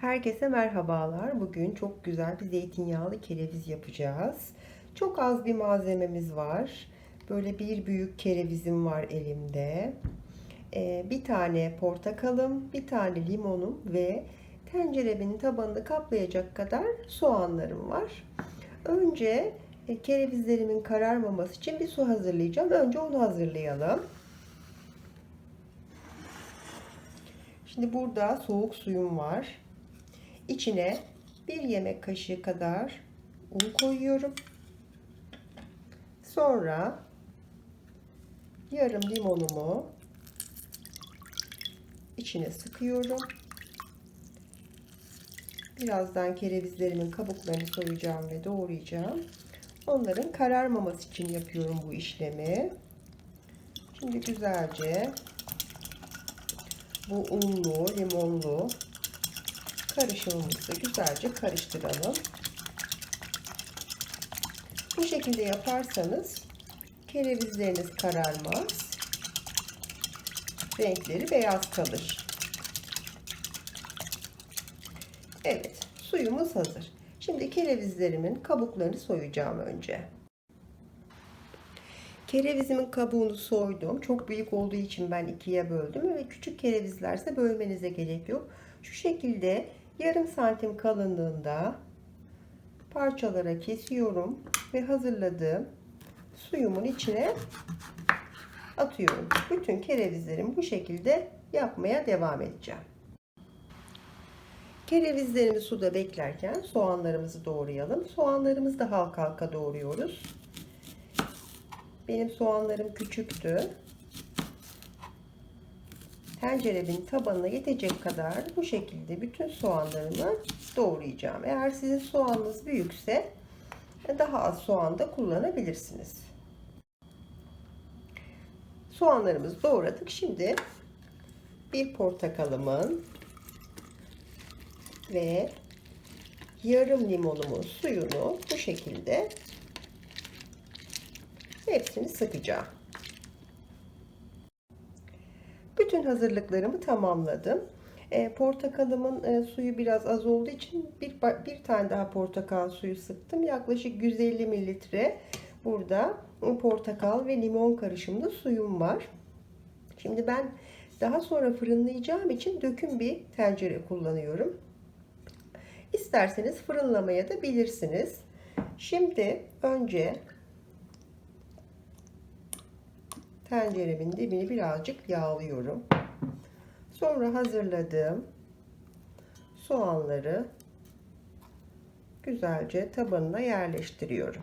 Herkese merhabalar. Bugün çok güzel bir zeytinyağlı kereviz yapacağız. Çok az bir malzememiz var. Böyle bir büyük kerevizim var elimde. Ee, bir tane portakalım, bir tane limonum ve tenceremin tabanını kaplayacak kadar soğanlarım var. Önce e, kerevizlerimin kararmaması için bir su hazırlayacağım. Önce onu hazırlayalım. Şimdi burada soğuk suyum var. İçine bir yemek kaşığı kadar un koyuyorum. Sonra yarım limonumu içine sıkıyorum. Birazdan kerevizlerimin kabuklarını soyacağım ve doğrayacağım. Onların kararmaması için yapıyorum bu işlemi. Şimdi güzelce bu unlu, limonlu karışımımızı güzelce karıştıralım. Bu şekilde yaparsanız kerevizleriniz kararmaz. Renkleri beyaz kalır. Evet, suyumuz hazır. Şimdi kerevizlerimin kabuklarını soyacağım önce. Kerevizimin kabuğunu soydum. Çok büyük olduğu için ben ikiye böldüm ve küçük kerevizlerse bölmenize gerek yok. Şu şekilde yarım santim kalınlığında parçalara kesiyorum ve hazırladığım suyumun içine atıyorum. Bütün kerevizlerimi bu şekilde yapmaya devam edeceğim. Kerevizlerimi suda beklerken soğanlarımızı doğrayalım. Soğanlarımızı da halka halka doğruyoruz. Benim soğanlarım küçüktü. Tenceremin tabanına yetecek kadar bu şekilde bütün soğanlarımı doğrayacağım. Eğer sizin soğanınız büyükse daha az soğan da kullanabilirsiniz. Soğanlarımızı doğradık. Şimdi bir portakalımın ve yarım limonumun suyunu bu şekilde hepsini sıkacağım. Bütün hazırlıklarımı tamamladım. E, portakalımın e, suyu biraz az olduğu için bir, bir tane daha portakal suyu sıktım. Yaklaşık 150 mililitre burada portakal ve limon karışımlı suyum var. Şimdi ben daha sonra fırınlayacağım için döküm bir tencere kullanıyorum. İsterseniz fırınlamaya da bilirsiniz. Şimdi önce tenceremin dibini birazcık yağlıyorum. Sonra hazırladığım soğanları güzelce tabanına yerleştiriyorum.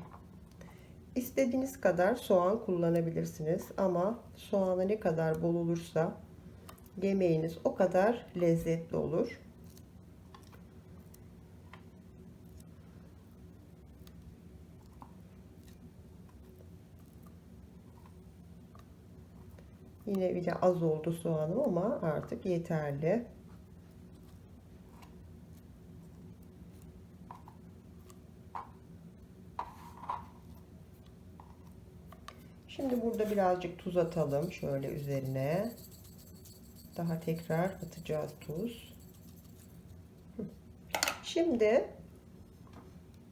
İstediğiniz kadar soğan kullanabilirsiniz ama soğanı ne kadar bol olursa yemeğiniz o kadar lezzetli olur. Yine bile az oldu soğanım ama artık yeterli. Şimdi burada birazcık tuz atalım şöyle üzerine. Daha tekrar atacağız tuz. Şimdi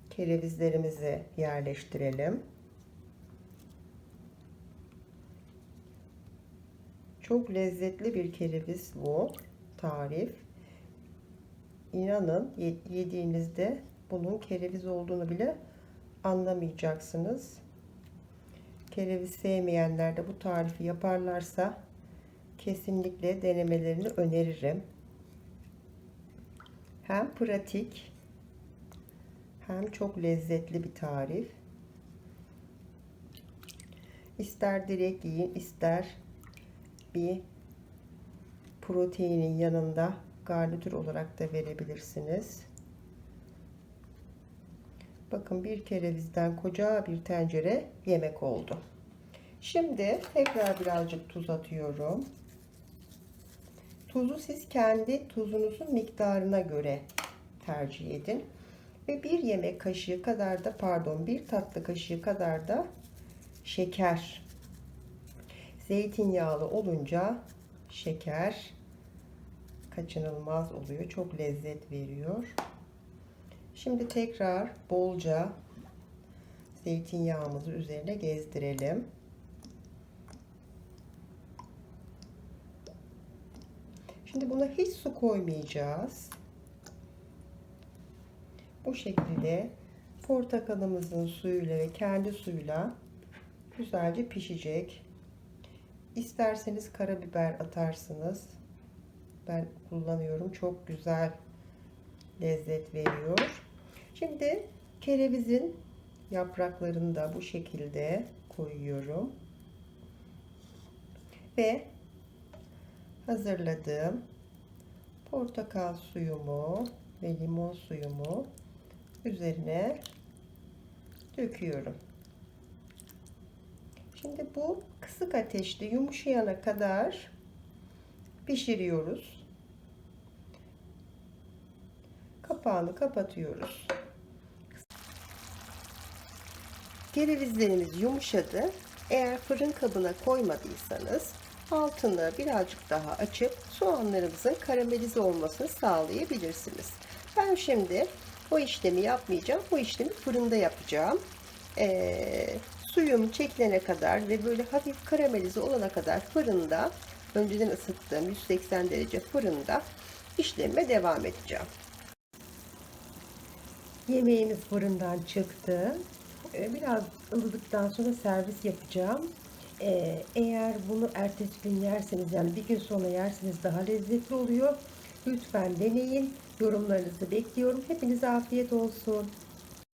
kerevizlerimizi yerleştirelim. Çok lezzetli bir kereviz bu tarif. İnanın yediğinizde bunun kereviz olduğunu bile anlamayacaksınız. Kereviz sevmeyenler de bu tarifi yaparlarsa kesinlikle denemelerini öneririm. Hem pratik hem çok lezzetli bir tarif. İster direkt yiyin, ister bir proteinin yanında garnitür olarak da verebilirsiniz. Bakın bir kerevizden koca bir tencere yemek oldu. Şimdi tekrar birazcık tuz atıyorum. Tuzu siz kendi tuzunuzun miktarına göre tercih edin. Ve bir yemek kaşığı kadar da pardon bir tatlı kaşığı kadar da şeker Zeytinyağlı olunca şeker kaçınılmaz oluyor. Çok lezzet veriyor. Şimdi tekrar bolca zeytinyağımızı üzerine gezdirelim. Şimdi buna hiç su koymayacağız. Bu şekilde portakalımızın suyuyla ve kendi suyuyla güzelce pişecek. İsterseniz karabiber atarsınız. Ben kullanıyorum. Çok güzel lezzet veriyor. Şimdi kerevizin yapraklarını da bu şekilde koyuyorum. Ve hazırladığım portakal suyumu ve limon suyumu üzerine döküyorum. Şimdi bu kısık ateşte yumuşayana kadar pişiriyoruz. Kapağını kapatıyoruz. Kerevizlerimiz yumuşadı. Eğer fırın kabına koymadıysanız altını birazcık daha açıp soğanlarımızın karamelize olmasını sağlayabilirsiniz. Ben şimdi o işlemi yapmayacağım. Bu işlemi fırında yapacağım. Ee, suyum çekilene kadar ve böyle hafif karamelize olana kadar fırında önceden ısıttığım 180 derece fırında işleme devam edeceğim. Yemeğimiz fırından çıktı. Ee, Biraz ılıdıktan sonra servis yapacağım. Ee, Eğer bunu ertesi gün yerseniz yani bir gün sonra yerseniz daha lezzetli oluyor. Lütfen deneyin. Yorumlarınızı bekliyorum. Hepinize afiyet olsun.